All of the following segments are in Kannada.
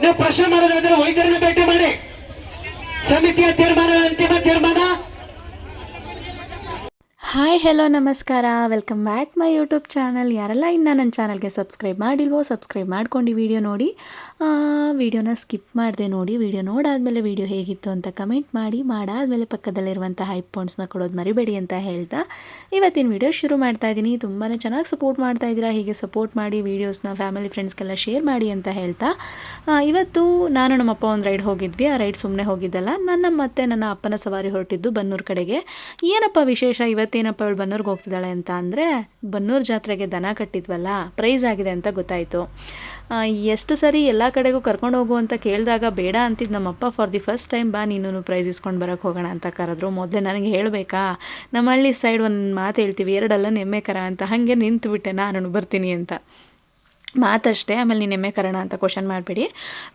ನೀವು ಪ್ರಶ್ನೆ ಮಾಡೋದಾದ್ರೆ ವೈದ್ಯರನ್ನ ಭೇಟಿ ಮಾಡಿ. ಸಮಿತಿಯ ತೀರ್ಮಾನ ಅಂತಿಮ ತೀರ್ಮಾನ ಹಾಯ್ ಹೆಲೋ ನಮಸ್ಕಾರ. Welcome back my YouTube channel ಯಾರೆಲ್ಲ ಇನ್ನು ನನ್ನ ಚಾನಲ್ಗೆ ಸಬ್ಸ್ಕ್ರೈಬ್ ಮಾಡಿಲ್ವೋ ಸಬ್ಸ್ಕ್ರೈಬ್ ಮಾಡ್ಕೊಂಡು ವಿಡಿಯೋ ನೋಡಿ. ವಿಡಿಯೋನ ಸ್ಕಿಪ್ ಮಾಡಿದೆ ನೋಡಿ. ವಿಡಿಯೋ ನೋಡಾದಮೇಲೆ ವಿಡಿಯೋ ಹೇಗಿತ್ತು ಅಂತ ಕಮೆಂಟ್ ಮಾಡಿ. ಮಾಡಾದಮೇಲೆ ಪಕ್ಕದಲ್ಲಿರುವಂಥ ಹೈಪ್ ಪಾಯಿಂಟ್ಸ್ನ ಕೊಡೋದು ಮರಿಬೇಡಿ ಅಂತ ಹೇಳ್ತಾ ಇವತ್ತಿನ ವಿಡಿಯೋ ಶುರು ಮಾಡ್ತಾ ಇದ್ದೀನಿ. ತುಂಬಾ ಚೆನ್ನಾಗಿ ಸಪೋರ್ಟ್ ಮಾಡ್ತಾ ಇದ್ದೀರಾ? ಹೀಗೆ ಸಪೋರ್ಟ್ ಮಾಡಿ ವೀಡಿಯೋಸ್ನ ಫ್ಯಾಮಿಲಿ ಫ್ರೆಂಡ್ಸ್ಗೆಲ್ಲ ಶೇರ್ ಮಾಡಿ ಅಂತ ಹೇಳ್ತಾ. ಇವತ್ತು ನಾನು ನಮ್ಮಪ್ಪ ಒಂದು ರೈಡ್ ಹೋಗಿದ್ವಿ. ಆ ರೈಡ್ ಸುಮ್ಮನೆ ಹೋಗಿದ್ದಲ್ಲ. ನನ್ನ ಮತ್ತೆ ನನ್ನ ಅಪ್ಪನ ಸವಾರಿ ಹೊರಟಿದ್ದು ಬನ್ನೂರು ಕಡೆಗೆ. ಏನಪ್ಪ ವಿಶೇಷ? ಇವತ್ತೇನಪ್ಪ ಇವಳು ಬನ್ನೂರ್ಗೆ ಹೋಗ್ತಿದ್ದಾಳೆ ಅಂತ ಅಂದರೆ, ಬನ್ನೂರು ಜಾತ್ರೆಗೆ ದನ ಕಟ್ಟಿದ್ವಲ್ಲ ಪ್ರೈಸ್ ಆಗಿದೆ ಅಂತ ಗೊತ್ತಾಯಿತು. ಎಷ್ಟು ಸರಿ ಎಲ್ಲ ಕಡೆಗೂ ಕರ್ಕೊಂಡು ಹೋಗು ಅಂತ ಕೇಳಿದಾಗ ಬೇಡ ಅಂತಿದ್ದು ನಮ್ಮಪ್ಪ ಫಾರ್ ದಿ ಫಸ್ಟ್ ಟೈಮ್ ಬಾ ನೀನು ಪ್ರೈಸ್ ಇಸ್ಕೊಂಡು ಬರೋಕ್ಕೆ ಹೋಗೋಣ ಅಂತ ಕರೆದ್ರು. ಮೊದಲೇ ನನಗೆ ಹೇಳಬೇಕಾ ನಮ್ಮ ಹಳ್ಳಿ ಸೈಡ್ ಒಂದು ಮಾತು ಹೇಳ್ತೀವಿ, ಎರಡಲ್ಲ ನೆಮ್ಮೆ ಕರ ಅಂತ. ಹಾಗೆ ನಿಂತುಬಿಟ್ಟೆ ನಾನು ಬರ್ತೀನಿ ಅಂತ. ಮಾತಷ್ಟೇ, ಆಮೇಲೆ ನೀನು ಎಮ್ಮೆ ಕರೋಣ ಅಂತ ಕ್ವಶನ್ ಮಾಡಬೇಡಿ.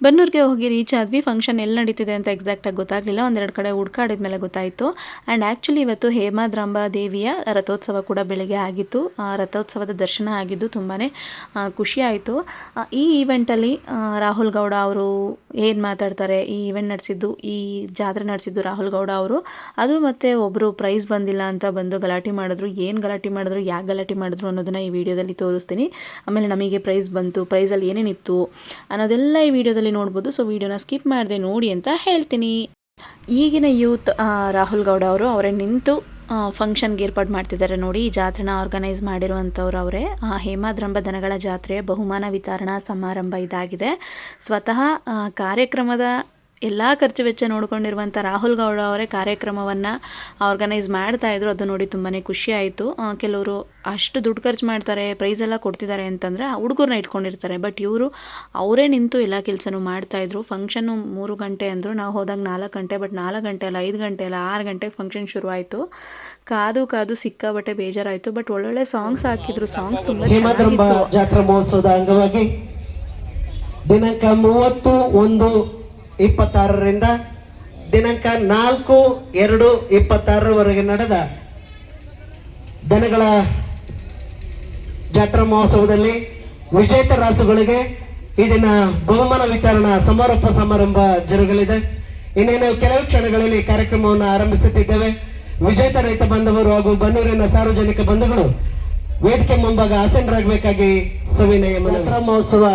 ಬನ್ನೂರಿಗೆ ಹೋಗಿ ರೀಚ್ ಆದ್ವಿ ಫಂಕ್ಷನ್ ಎಲ್ಲಿ ನಡೀತಿದೆ ಅಂತ ಎಕ್ಸಾಕ್ಟಾಗಿ ಗೊತ್ತಾಗಲಿಲ್ಲ, ಒಂದೆರಡು ಕಡೆ ಹುಡ್ಕಾಡಿದ ಮೇಲೆ ಗೊತ್ತಾಯಿತು. ಆ್ಯಂಡ್ ಆ್ಯಕ್ಚುಲಿ ಇವತ್ತು ಹೇಮಾದ್ರಾಂಬಾ ದೇವಿಯ ರಥೋತ್ಸವ ಕೂಡ ಬೆಳಗ್ಗೆ ಆಗಿತ್ತು. ಆ ರಥೋತ್ಸವದ ದರ್ಶನ ಆಗಿದ್ದು ತುಂಬಾ ಖುಷಿ ಆಯಿತು. ಈ ಈವೆಂಟಲ್ಲಿ ರಾಹುಲ್ ಗೌಡ ಅವರು ಏನು ಮಾತಾಡ್ತಾರೆ, ಈ ಈವೆಂಟ್ ನಡೆಸಿದ್ದು, ಈ ಜಾತ್ರೆ ನಡೆಸಿದ್ದು ರಾಹುಲ್ ಗೌಡ ಅವರು. ಅದು ಮತ್ತು ಒಬ್ಬರು ಪ್ರೈಸ್ ಬಂದಿಲ್ಲ ಅಂತ ಬಂದು ಗಲಾಟೆ ಮಾಡಿದ್ರು. ಏನು ಗಲಾಟೆ ಮಾಡಿದ್ರು, ಯಾಕೆ ಗಲಾಟೆ ಮಾಡಿದ್ರು ಅನ್ನೋದನ್ನು ಈ ವಿಡಿಯೋದಲ್ಲಿ ತೋರಿಸ್ತೀನಿ. ಆಮೇಲೆ ನಮಗೆ ಪ್ರೈಸ್ ಬಂತು ಪ್ರೈಸಲ್ಲಿ ಏನೇನಿತ್ತು ಅನ್ನೋದೆಲ್ಲ ಈ ವಿಡಿಯೋದಲ್ಲಿ ನೋಡ್ಬೋದು. ಸೊ ವಿಡಿಯೋನ ಸ್ಕಿಪ್ ಮಾಡಿದೆ ನೋಡಿ ಅಂತ ಹೇಳ್ತೀನಿ. ಈಗಿನ ಯೂತ್ ರಾಹುಲ್ ಗೌಡ ಅವರು ಅವರೇ ನಿಂತು ಫಂಕ್ಷನ್ಗೆ ಏರ್ಪಾಡು ಮಾಡ್ತಿದ್ದಾರೆ ನೋಡಿ. ಈ ಜಾತ್ರೆನ ಆರ್ಗನೈಸ್ ಮಾಡಿರುವಂಥವ್ರು ಅವರೇ. ಹೇಮಾದ್ರಂಬ ದನಗಳ ಜಾತ್ರೆಯ ಬಹುಮಾನ ವಿತರಣಾ ಸಮಾರಂಭ ಇದಾಗಿದೆ. ಸ್ವತಃ ಕಾರ್ಯಕ್ರಮದ ಎಲ್ಲ ಖರ್ಚು ವೆಚ್ಚ ನೋಡ್ಕೊಂಡಿರುವಂಥ ರಾಹುಲ್ ಗೌಡ ಅವರೇ ಕಾರ್ಯಕ್ರಮವನ್ನು ಆರ್ಗನೈಸ್ ಮಾಡ್ತಾ ಇದ್ರು. ಅದು ನೋಡಿ ತುಂಬಾ ಖುಷಿ ಆಯಿತು. ಕೆಲವರು ಅಷ್ಟು ದುಡ್ಡು ಖರ್ಚು ಮಾಡ್ತಾರೆ ಪ್ರೈಸ್ ಎಲ್ಲ ಕೊಡ್ತಿದ್ದಾರೆ ಅಂತಂದರೆ ಹುಡುಗರನ್ನ ಇಟ್ಕೊಂಡಿರ್ತಾರೆ. ಬಟ್ ಇವರು ಅವರೇ ನಿಂತು ಎಲ್ಲ ಕೆಲಸನೂ ಮಾಡ್ತಾಯಿದ್ರು ಫಂಕ್ಷನ್ನು ಮೂರು ಗಂಟೆ ಅಂದರು. ನಾವು ಹೋದಾಗ ನಾಲ್ಕು ಗಂಟೆ ಬಟ್ ನಾಲ್ಕು ಗಂಟೆ ಅಲ್ಲ, ಐದು ಗಂಟೆ ಅಲ್ಲ, ಆರು ಗಂಟೆಗೆ ಫಂಕ್ಷನ್ ಶುರುವಾಯಿತು ಕಾದು ಕಾದು ಸಿಕ್ಕಾಬಟ್ಟೆ ಬೇಜಾರಾಯಿತು. ಬಟ್ ಒಳ್ಳೊಳ್ಳೆ ಸಾಂಗ್ಸ್ ಹಾಕಿದ್ರು. ಸಾಂಗ್ಸ್ ತುಂಬ ಚೆನ್ನಾಗಿತ್ತು. ಜಾತ್ರಾ ಮಹೋತ್ಸವದ ಅಂಗವಾಗಿ ದಿನಾಂಕ ಮೂವತ್ತು ಒಂದು ಇಪ್ಪತ್ತಾರರಿಂದ ದಿನಾಂಕ ನಾಲ್ಕು ಎರಡು ಇಪ್ಪತ್ತಾರರವರೆಗೆ ನಡೆದ ದನಗಳ ಜಾತ್ರಾ ಮಹೋತ್ಸವದಲ್ಲಿ ವಿಜೇತ ರಾಸುಗಳಿಗೆ ಈ ದಿನ ಬಹುಮಾನ ವಿತರಣಾ ಸಮಾರೋಪ ಸಮಾರಂಭ ಜರುಗಲಿದೆ. ಇನ್ನೇನು ಕೆಲವು ಕ್ಷಣಗಳಲ್ಲಿ ಕಾರ್ಯಕ್ರಮವನ್ನು ಆರಂಭಿಸುತ್ತಿದ್ದೇವೆ. ವಿಜೇತ ರೈತ ಬಂಧವರು ಹಾಗೂ ಬನ್ನೂರಿನ ಸಾರ್ವಜನಿಕ ಬಂಧುಗಳು ವೇದಿಕೆ ಮುಂಭಾಗ ಆಸೀನರಾಗಬೇಕಾಗಿ ಸವಿನಯ ಜಾತ್ರಾ ಮಹೋತ್ಸವ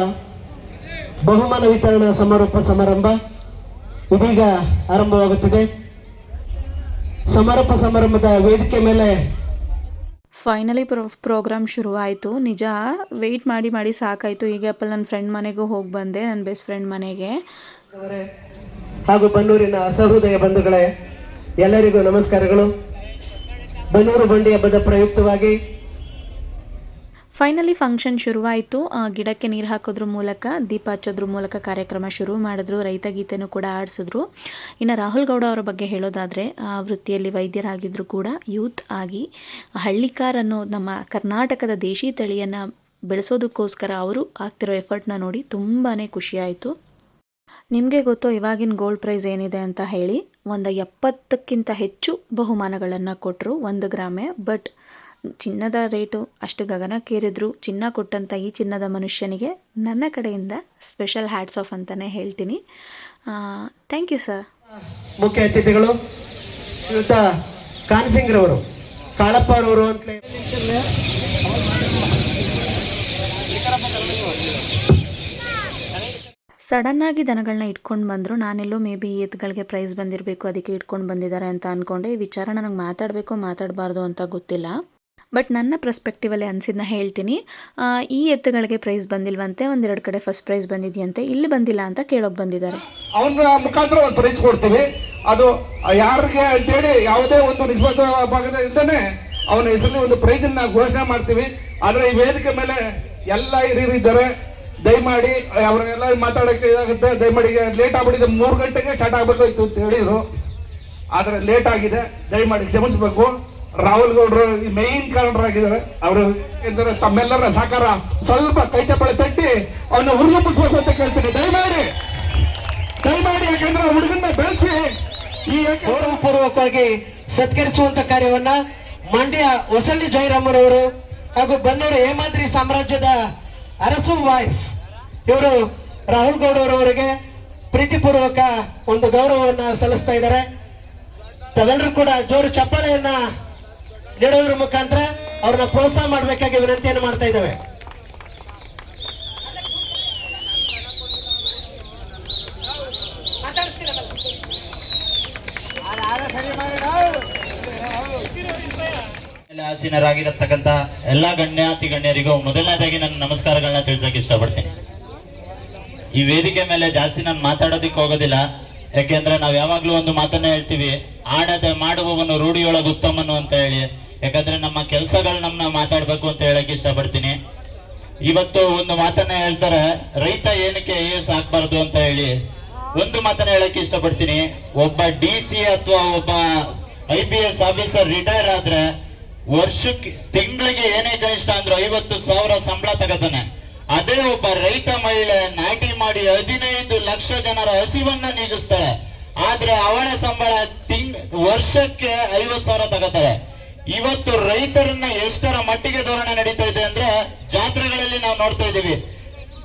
ಬಹುಮಾನ ವಿತರಣಾ ಸಮಾರೋಪ ಸಮಾರಂಭ ಇದೀಗ ಆರಂಭವಾಗುತ್ತಿದೆ. ಸಮಾರೋಪ ಸಮಾರಂಭದ ವೇದಿಕೆ ಮೇಲೆ ಫೈನಲಿ ಪ್ರೋ ಪ್ರೋಗ್ರಾಮ್ ಶುರುವಾಯಿತು. ನಿಜ ವೆಯ್ಟ್ ಮಾಡಿ ಮಾಡಿ ಸಾಕಾಯಿತು. ಈಗ ಅಪ್ಪ ನನ್ನ ಫ್ರೆಂಡ್ ಮನೆಗೂ ಹೋಗಿ ಬಂದೆ ನನ್ನ ಬೆಸ್ಟ್ ಫ್ರೆಂಡ್ ಮನೆಗೆ. ಹಾಗೂ ಬನ್ನೂರಿನ ಸಹೃದಯ ಬಂಧುಗಳೇ ಎಲ್ಲರಿಗೂ ನಮಸ್ಕಾರಗಳು. ಬನ್ನೂರು ಬಂಡಿ ಹಬ್ಬದ ಪ್ರಯುಕ್ತವಾಗಿ ಫೈನಲಿ ಫಂಕ್ಷನ್ ಶುರುವಾಯಿತು. ಗಿಡಕ್ಕೆ ನೀರು ಹಾಕೋದ್ರ ಮೂಲಕ, ದೀಪ ಹಚ್ಚೋದ್ರ ಮೂಲಕ ಕಾರ್ಯಕ್ರಮ ಶುರು ಮಾಡಿದ್ರು. ರೈತ ಗೀತೆನೂ ಕೂಡ ಆಡಿಸಿದ್ರು ಇನ್ನು ರಾಹುಲ್ ಗೌಡ ಅವರ ಬಗ್ಗೆ ಹೇಳೋದಾದರೆ, ಆ ವೃತ್ತಿಯಲ್ಲಿ ವೈದ್ಯರಾಗಿದ್ದರೂ ಕೂಡ, ಯೂತ್ ಆಗಿ, ಹಳ್ಳಿಕಾರ್ ಅನ್ನೋ ನಮ್ಮ ಕರ್ನಾಟಕದ ದೇಶಿ ತಳಿಯನ್ನು ಬೆಳೆಸೋದಕ್ಕೋಸ್ಕರ ಅವರು ಆಗ್ತಿರೋ ಎಫರ್ಟ್ನ ನೋಡಿ ತುಂಬಾ ಖುಷಿಯಾಯಿತು ನಿಮಗೆ ಗೊತ್ತು, ಇವಾಗಿನ ಗೋಲ್ಡ್ ಪ್ರೈಸ್ ಏನಿದೆ ಅಂತ ಹೇಳಿ, ಒಂದು ಎಪ್ಪತ್ತಕ್ಕಿಂತ ಹೆಚ್ಚು ಬಹುಮಾನಗಳನ್ನು ಕೊಟ್ಟರು ಒಂದು ಗ್ರಾಮೆ. ಬಟ್ ಚಿನ್ನದ ರೇಟು ಅಷ್ಟು ಗಗನಕ್ಕೇರಿದ್ರು. ಚಿನ್ನ ಕೊಟ್ಟಂಥ ಈ ಚಿನ್ನದ ಮನುಷ್ಯನಿಗೆ ನನ್ನ ಕಡೆಯಿಂದ ಸ್ಪೆಷಲ್ ಹ್ಯಾಟ್ಸ್ ಆಫ್ ಅಂತಲೇ ಹೇಳ್ತೀನಿ. ಥ್ಯಾಂಕ್ ಯು ಸರ್ ಮುಖ್ಯ ಅತಿಥಿಗಳು ಶ್ರೀಯುತ ಕಾನ್ಸಿಂಗ್ ರವರು ಕಾಳಪ್ಪ ರವರು ಅಂತಲೇ ಸಡನ್ನಾಗಿ ದನಗಳನ್ನ ಇಟ್ಕೊಂಡು ಬಂದರು. ನಾನೆಲ್ಲೋ ಮೇ ಬಿ ಎತ್ತುಗಳಿಗೆ ಪ್ರೈಸ್ ಬಂದಿರಬೇಕು ಅದಕ್ಕೆ ಇಟ್ಕೊಂಡು ಬಂದಿದ್ದಾರೆ ಅಂತ ಅಂದ್ಕೊಂಡೆ ಈ ವಿಚಾರ ನನಗೆ ಮಾತಾಡಬೇಕು ಮಾತಾಡಬಾರ್ದು ಅಂತ ಗೊತ್ತಿಲ್ಲ. ಬಟ್ ನನ್ನ ಪ್ರಸ್ಪೆಕ್ಟಿವಲ್ಲಿ ಅನಿಸಿದ್ನ ಹೇಳ್ತೀನಿ. ಈ ಎತ್ತುಗಳಿಗೆ ಪ್ರೈಸ್ ಬಂದಿಲ್ವಂತೆ, ಒಂದೆರಡು ಕಡೆ ಫಸ್ಟ್ ಪ್ರೈಸ್ ಬಂದಿದೆಯಂತೆ, ಇಲ್ಲಿ ಬಂದಿಲ್ಲ ಅಂತ ಕೇಳೋಕೆ ಬಂದಿದ್ದಾರೆ. ಅವನ ಮುಖಾಂತರ ಒಂದು ಪ್ರೈಸ್ ಕೊಡ್ತೀವಿ. ಅದು ಯಾರಿಗೆ ಅಂತೇಳಿ ಯಾವುದೇ ಒಂದು ನಿಜವಾದ ಇದ್ದಾನೆ ಅವನ ಹೆಸರಲ್ಲಿ ಒಂದು ಪ್ರೈಸ್ ಅನ್ನ ಘೋಷಣೆ ಮಾಡ್ತೀವಿ. ಆದರೆ ಈ ವೇದಿಕೆ ಮೇಲೆ ಎಲ್ಲ ಹಿರಿಯರು ಇದ್ದಾರೆ. ದಯಮಾಡಿ ಅವ್ರಿಗೆಲ್ಲ ಮಾತಾಡಕ್ಕೆ ಇದಾಗುತ್ತೆ. ದಯಮಾಡಿ ಲೇಟ್ ಆಗ್ಬಿಟ್ಟಿದೆ. ಮೂರು ಗಂಟೆಗೆ ಸ್ಟಾರ್ಟ್ ಆಗ್ಬೇಕಾಯ್ತು ಅಂತ ಹೇಳಿದ್ರು. ಆದರೆ ಲೇಟ್ ಆಗಿದೆ. ದಯಮಾಡಿ ಕ್ಷಮಿಸಬೇಕು. ರಾಹುಲ್ ಗೌಡ್ರು ಈ ಮೇನ್ ಕಾರಣರಾಗಿದ್ದಾರೆ. ಅವರು ಎಂದರೆ ತಮ್ಮೆಲ್ಲರ ಸಹಕಾರ ಸ್ವಲ್ಪ ಕೈ ಚಪ್ಪಳೆ ತಟ್ಟಿ ಅವನ್ನ ಹುರಿದುಂಬಿಸ್ಬೇಕು ಅಂತ ಕೇಳ್ತೀನಿ. ದಯಮಾಡಿ. ದಯಮಾಡಿ ಯಾಕಂದ್ರೆ ಹುಡುಗನ್ನ ಬೆಳೆಸಿ. ಈ ಗೌರವಪೂರ್ವಕವಾಗಿ ಸತ್ಕರಿಸುವಂತ ಕಾರ್ಯವನ್ನ ಮಂಡ್ಯ ಹೊಸಳ್ಳಿ ಜಯರಾಮರವರು ಹಾಗೂ ಬನ್ನೂರು ಹೇಮಾದ್ರಿ ಸಾಮ್ರಾಜ್ಯದ ಅರಸು ವಾಯ್ಸ್ ಇವರು ರಾಹುಲ್ ಗೌಡರವರಿಗೆ ಪ್ರೀತಿಪೂರ್ವಕ ಒಂದು ಗೌರವವನ್ನ ಸಲ್ಲಿಸ್ತಾ ಇದ್ದಾರೆ. ತಾವೆಲ್ಲರೂ ಕೂಡ ಜೋರು ಚಪ್ಪಾಳೆಯನ್ನ ನೀಡೋದ್ರ ಮುಖಾಂತರ ಅವ್ರನ್ನ ಪ್ರೋತ್ಸಾಹ ಮಾಡಬೇಕಾಗಿ ವಿನಂತಿಯನ್ನು ಮಾಡ್ತಾ ಇದ್ದೇವೆ. ಆಸೀನರಾಗಿರತಕ್ಕಂತ ಎಲ್ಲಾ ಗಣ್ಯಾತಿ ಗಣ್ಯರಿಗೂ ಮೊದಲನೇದಾಗಿ ನನ್ನ ನಮಸ್ಕಾರಗಳನ್ನ ತಿಳಿಸಕ್ಕೆ ಇಷ್ಟಪಡ್ತೀನಿ. ಈ ವೇದಿಕೆ ಮೇಲೆ ಜಾಸ್ತಿ ನಾನು ಮಾತಾಡೋದಿಕ್ ಹೋಗೋದಿಲ್ಲ. ಯಾಕೆಂದ್ರೆ ನಾವ್ ಯಾವಾಗ್ಲೂ ಒಂದು ಮಾತನ್ನ ಹೇಳ್ತೀವಿ, ಆಡದೆ ಮಾಡುವವನು ರೂಢಿಯೊಳಗೆ ಉತ್ತಮನು ಅಂತ ಹೇಳಿ. ಯಾಕಂದ್ರೆ ನಮ್ಮ ಕೆಲಸಗಳು ನಮ್ಮನ್ನ ಮಾತಾಡ್ಬೇಕು ಅಂತ ಹೇಳಕ್ ಇಷ್ಟಪಡ್ತೀನಿ. ಇವತ್ತು ಒಂದು ಮಾತನ್ನ ಹೇಳ್ತಾರೆ, ರೈತ ಏನಕ್ಕೆ ಐ ಎಸ್ ಆಗ್ಬಾರ್ದು ಅಂತ ಹೇಳಿ. ಒಂದು ಮಾತನ್ನ ಹೇಳಕ್ ಇಷ್ಟಪಡ್ತೀನಿ. ಒಬ್ಬ ಡಿ ಸಿ ಅಥವಾ ಒಬ್ಬ I P S officer retire ಆದ್ರೆ ವರ್ಷಕ್ಕೆ, ತಿಂಗಳಿಗೆ ಏನೇ ಕನಿಷ್ಠ ಅಂದ್ರೆ ಐವತ್ತು ಸಾವಿರ ಸಂಬಳ ತಗತಾನೆ. ಅದೇ ಒಬ್ಬ ರೈತ ಮಹಿಳೆ ನಾಟಿ ಮಾಡಿ ಹದಿನೈದು ಲಕ್ಷ ಜನರ ಹಸಿವನ್ನ ನೀಗಿಸ್ತಾಳೆ. ಆದ್ರೆ ಅವಳ ಸಂಬಳ ತಿಂಗ್, ವರ್ಷಕ್ಕೆ ಐವತ್ ಸಾವಿರ ತಗೋತಾರೆ ಇವತ್ತು ರೈತರನ್ನ ಎಷ್ಟರ ಮಟ್ಟಿಗೆ ಧೋರಣೆ ನಡೀತಾ ಇದೆ ಅಂದ್ರೆ ಜಾತ್ರೆಗಳಲ್ಲಿ ನಾವು ನೋಡ್ತಾ ಇದ್ದೀವಿ.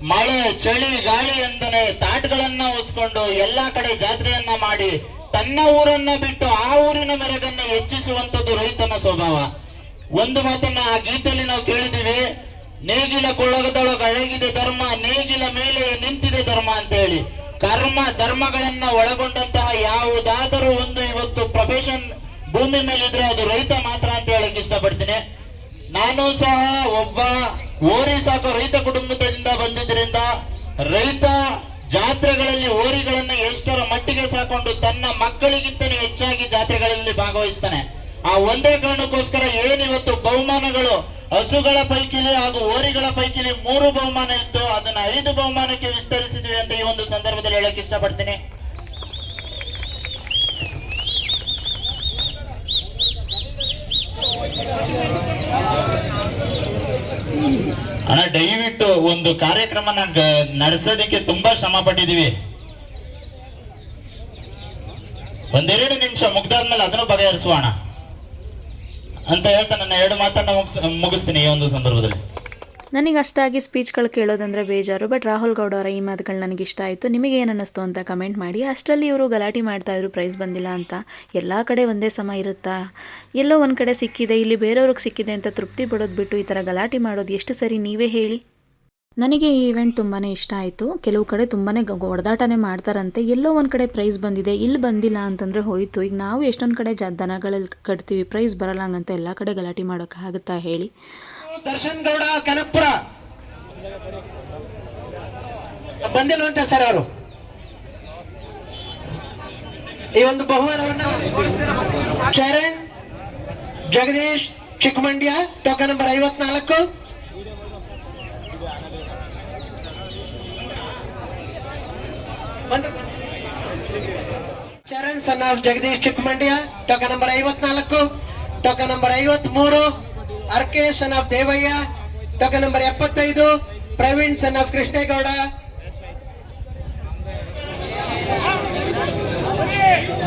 ಮಳೆ, ಚಳಿ, ಗಾಳಿ ಎಂದನೆ ತಾಟ್ಗಳನ್ನ ಹೊಸ್ಕೊಂಡು ಎಲ್ಲಾ ಕಡೆ ಜಾತ್ರೆಯನ್ನ ಮಾಡಿ ತನ್ನ ಊರನ್ನ ಬಿಟ್ಟು ಆ ಊರಿನ ಮೆರಗನ್ನ ಹೆಚ್ಚಿಸುವಂತದ್ದು ರೈತನ ಸ್ವಭಾವ. ಒಂದು ಮಾತನ್ನ ಆ ಗೀತೆಯಲ್ಲಿ ನಾವು ಕೇಳಿದೀವಿ ನೇಗಿಲ ಕೊಳಗದೊಳಗ ಅಳಗಿದೆ ಧರ್ಮ, ನೇಗಿಲ ಮೇಲೆ ನಿಂತಿದೆ ಧರ್ಮ ಅಂತ ಹೇಳಿ ಕರ್ಮ, ಧರ್ಮಗಳನ್ನ ಒಳಗೊಂಡಂತಹ ಯಾವುದಾದರೂ ಒಂದು ಇವತ್ತು ಪ್ರೊಫೆಷನ್ ಭೂಮಿ ಮೇಲಿದ್ರೆ ಅದು ರೈತ ಮಾತ್ರ ಅಂತ ಹೇಳಕ್ ಇಷ್ಟಪಡ್ತೀನಿ. ನಾನು ಸಹ ಒಬ್ಬ ಓರಿ ಸಾಕೋ ರೈತ ಕುಟುಂಬದಿಂದ ಬಂದಿದ್ದರಿಂದ ರೈತ ಜಾತ್ರೆಗಳಲ್ಲಿ ಓರಿಗಳನ್ನ ಎಷ್ಟರ ಮಟ್ಟಿಗೆ ಸಾಕೊಂಡು ತನ್ನ ಮಕ್ಕಳಿಗಿಂತಲೇ ಹೆಚ್ಚಾಗಿ ಜಾತ್ರೆಗಳಲ್ಲಿ ಭಾಗವಹಿಸ್ತಾನೆ. ಆ ಒಂದೇ ಕಾರಣಕ್ಕೋಸ್ಕರ ಏನಿವತ್ತು ಬಹುಮಾನಗಳು ಹಸುಗಳ ಪೈಕಿಲಿ ಹಾಗೂ ಓರಿಗಳ ಪೈಕಿಲಿ ಮೂರು ಬಹುಮಾನ ಇತ್ತು. ಅದನ್ನ ಐದು ಬಹುಮಾನಕ್ಕೆ ವಿಸ್ತರಿಸಿದ್ವಿ ಅಂತ ಈ ಒಂದು ಸಂದರ್ಭದಲ್ಲಿ ಹೇಳಕ್ ಇಷ್ಟಪಡ್ತೀನಿ. ಅಣ್ಣ, ದಯವಿಟ್ಟು ಒಂದು ಕಾರ್ಯಕ್ರಮ ನಡೆಸೋದಿಕ್ಕೆ ತುಂಬಾ ಶ್ರಮ ಪಟ್ಟಿದೀವಿ ಒಂದೆರಡು ನಿಮಿಷ ಮುಗ್ದಾದ್ಮೇಲೆ ಅದನ್ನು ಬಗೆಹರಿಸುವ ಅಣ್ಣ. ಅಂತ ಹೇಳ್ತಾ ನನ್ನ ಎರಡು ಮಾತನ್ನ ಮುಗಿಸ್, ಮುಗಿಸ್ತೀನಿ ಈ ಒಂದು ಸಂದರ್ಭದಲ್ಲಿ. ನನಗೆ ಅಷ್ಟಾಗಿ ಸ್ಪೀಚ್ಗಳು ಕೇಳೋದಂದರೆ ಬೇಜಾರು ಬಟ್ ರಾಹುಲ್ ಗೌಡ ಅವರ ಈ ಮಾತುಗಳು ನನಗೆ ಇಷ್ಟ ಆಯಿತು. ನಿಮಗೆ ಏನು ಅನ್ನಿಸ್ತು ಅಂತ ಕಮೆಂಟ್ ಮಾಡಿ. ಅಷ್ಟರಲ್ಲಿ ಇವರು ಗಲಾಟೆ ಮಾಡ್ತಾಯಿದ್ರು ಪ್ರೈಸ್ ಬಂದಿಲ್ಲ ಅಂತ. ಎಲ್ಲ ಕಡೆ ಒಂದೇ ಸಮ ಇರುತ್ತಾ? ಎಲ್ಲೋ ಒಂದು ಕಡೆ ಸಿಕ್ಕಿದೆ, ಇಲ್ಲಿ ಬೇರೆಯವ್ರಿಗೆ ಸಿಕ್ಕಿದೆ ಅಂತ ತೃಪ್ತಿ ಪಡೋದು ಬಿಟ್ಟು ಈ ಥರ ಗಲಾಟೆ ಮಾಡೋದು ಎಷ್ಟು ಸರಿ ನೀವೇ ಹೇಳಿ? ನನಗೆ ಈ ಇವೆಂಟ್ ತುಂಬಾ ಇಷ್ಟ ಆಯಿತು. ಕೆಲವು ಕಡೆ ತುಂಬಾ ಹೊಡೆದಾಟನೇ ಮಾಡ್ತಾರಂತೆ. ಎಲ್ಲೋ ಒಂದು ಕಡೆ ಪ್ರೈಸ್ ಬಂದಿದೆ, ಇಲ್ಲಿ ಬಂದಿಲ್ಲ ಅಂತಂದರೆ ಹೋಯಿತು. ಈಗ ನಾವು ಎಷ್ಟೊಂದು ಕಡೆ ಜ ದನಗಳಲ್ಲಿ ಕಟ್ತೀವಿ ಪ್ರೈಸ್ ಬರಲ್ಲ ಹಂಗಂತ ಎಲ್ಲ ಕಡೆ ಗಲಾಟೆ ಮಾಡೋಕ್ಕಾಗುತ್ತಾ ಹೇಳಿ? ದರ್ಶನ್ ಗೌಡ, ಕನಕಪುರ. ಬಂದಿಲ್ವಂತೆ ಸರ್ ಅವರು? ಈ ಒಂದು ಬಹುಮಾನವನ್ನ ಚರಣ್ ಜಗದೀಶ್, ಚಿಕ್ಕಮಂಡ್ಯ ಟೋಕನ್ ನಂಬರ್ ಐವತ್ನಾಲ್ಕು. Charan son of Jagadish, Chikkamandya token number ಐವತ್ನಾಲ್ಕು ಟೋಕನ್ ನಂಬರ್ ಐವತ್ ಮೂರು R K son of Devaiah token number ಎಪ್ಪತ್ತೈದು ಪ್ರವೀಣ್ ಸನ್ ಆಫ್ ಕೃಷ್ಣೇಗೌಡ.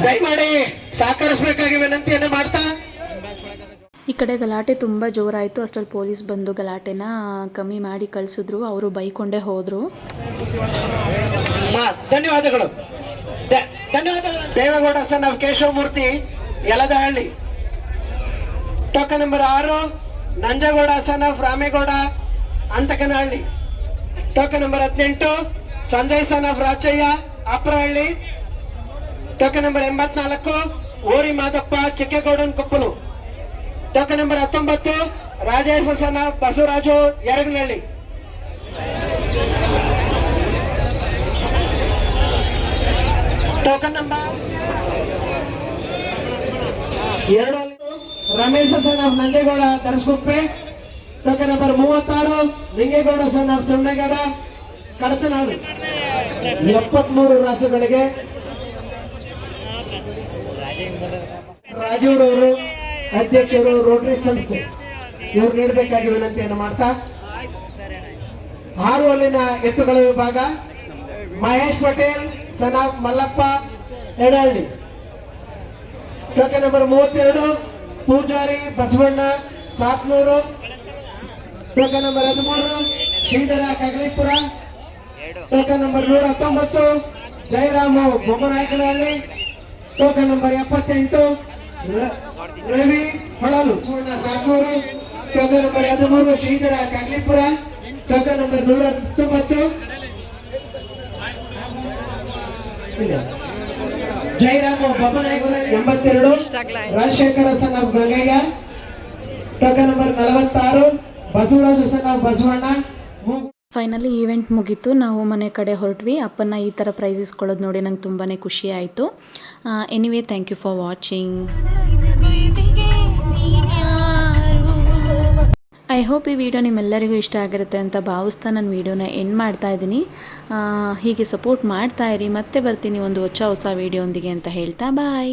ದಯಮಾಡಿ ಸಹಕರಿಸಬೇಕಾಗಿ ವಿನಂತಿಯನ್ನು ಮಾಡ್ತಾ. ಈ ಕಡೆ ಗಲಾಟೆ ತುಂಬ ಜೋರಾಯಿತು. ಅಷ್ಟರಲ್ಲಿ ಪೊಲೀಸ್ ಬಂದು ಗಲಾಟೆನ ಕಮ್ಮಿ ಮಾಡಿ ಕಳಿಸಿದ್ರು. ಅವರು ಬೈಕೊಂಡೇ ಹೋದರು. ಧನ್ಯವಾದಗಳು. Devegowda son of Keshavamurthy Yaladahalli. Token number ಆರು Nanjegowda son of Ramegowda Antakanahalli token number ಹದಿನೆಂಟು Sanjay son of Rachaiah Aprahalli token number ಎಂಬತ್ನಾಲ್ಕು ಓರಿ ಮಾದಪ್ಪ ಚಿಕ್ಕೇಗೌಡನ್ ಕೊಪ್ಪಲು ಟೋಕನ್ ನಂಬರ್ ಹತ್ತೊಂಬತ್ತು Rajesha son of Basavaraju Yaraganahalli token number ಎರಡು Ramesha son of Nangegowda Tharasguppe token number ಮೂವತ್ತಾರು, ನಿಂಗೇಗೌಡ ಸನ್ ಆಫ್ ಸೊನ್ನೆಗೌಡ ಕಡತನಾಡು ಎಪ್ಪತ್ಮೂರು ರಾಸುಗಳಿಗೆ. ರಾಜೀವ್ರವರು ಅಧ್ಯಕ್ಷರು ರೋಟರಿ ಸಂಸ್ಥೆ. ಇವ್ರು ನೀಡಬೇಕಾಗಿ ವಿನಂತಿಯನ್ನು ಮಾಡ್ತಾ. ಆರು ಅಲ್ಲಿನ ಎತ್ತುಗಳ ವಿಭಾಗ. Mahesh Patel son of Mallappa, Edahalli. Token number ಮೂವತ್ತೆರಡು ಪೂಜಾರಿ ಬಸವಣ್ಣ, ಸಾತ್ನೂರು. ಟೋಕನ್ ನಂಬರ್ ಹದಿಮೂರು, ಶ್ರೀಧರ ಕಗಲಿಪುರ. ಟೋಕನ್ ನಂಬರ್ ನೂರ ಹತ್ತೊಂಬತ್ತು ಜಯರಾಮು ಬೊಮ್ಮನಾಯಕನಹಳ್ಳಿ. ಟೋಕನ್ ನಂಬರ್ ಎಪ್ಪತ್ತೆಂಟು ರವಿ ಹೊಳಲು ಸುವರ್ಣ ಸಾತ್ನೂರು. ಟೋಕನ್ ನಂಬರ್ ಹದಿಮೂರು, ಶ್ರೀಧರ ಕಗಲಿಪುರ. ಟೋಕನ್ ನಂಬರ್ ನೂರ ಹತ್ತೊಂಬತ್ತು. ಜಯರಾಮು ಬೊಮ್ಮನಾಯಕನಹಳ್ಳಿ ಎಂಬತ್ತೆರಡು. Rajashekhara son of Gangaiah. Token number ನಲವತ್ತಾರು. Basavaraja son of Basavanna finally event ಮುಗೀತು. ನಾವು ಮನೆ ಕಡೆ ಹೊರಟ್ವಿ. ಅಪ್ಪನ ಈ ಥರ ಪ್ರೈಸ್ ಕೊಡೋದು ನೋಡಿ ನಂಗೆ ತುಂಬಾ ಖುಷಿ ಆಯಿತು. Anyway thank you for watching I hope ಈ ವಿಡಿಯೋ ನಿಮ್ಮೆಲ್ಲರಿಗೂ ಇಷ್ಟ ಆಗಿರುತ್ತೆ ಅಂತ ಭಾವಿಸ್ತಾ ನಾನು ವೀಡಿಯೋನ ಎಂಡ್ ಮಾಡ್ತಾ ಇದ್ದೀನಿ. ಹೀಗೆ ಸಪೋರ್ಟ್ ಮಾಡ್ತಾ ಇರಿ. ಮತ್ತೆ ಬರ್ತೀನಿ ಒಂದು ಹೊಸ ಹೊಸ ವೀಡಿಯೋ ಅಂತ ಹೇಳ್ತಾ. ಬಾಯ್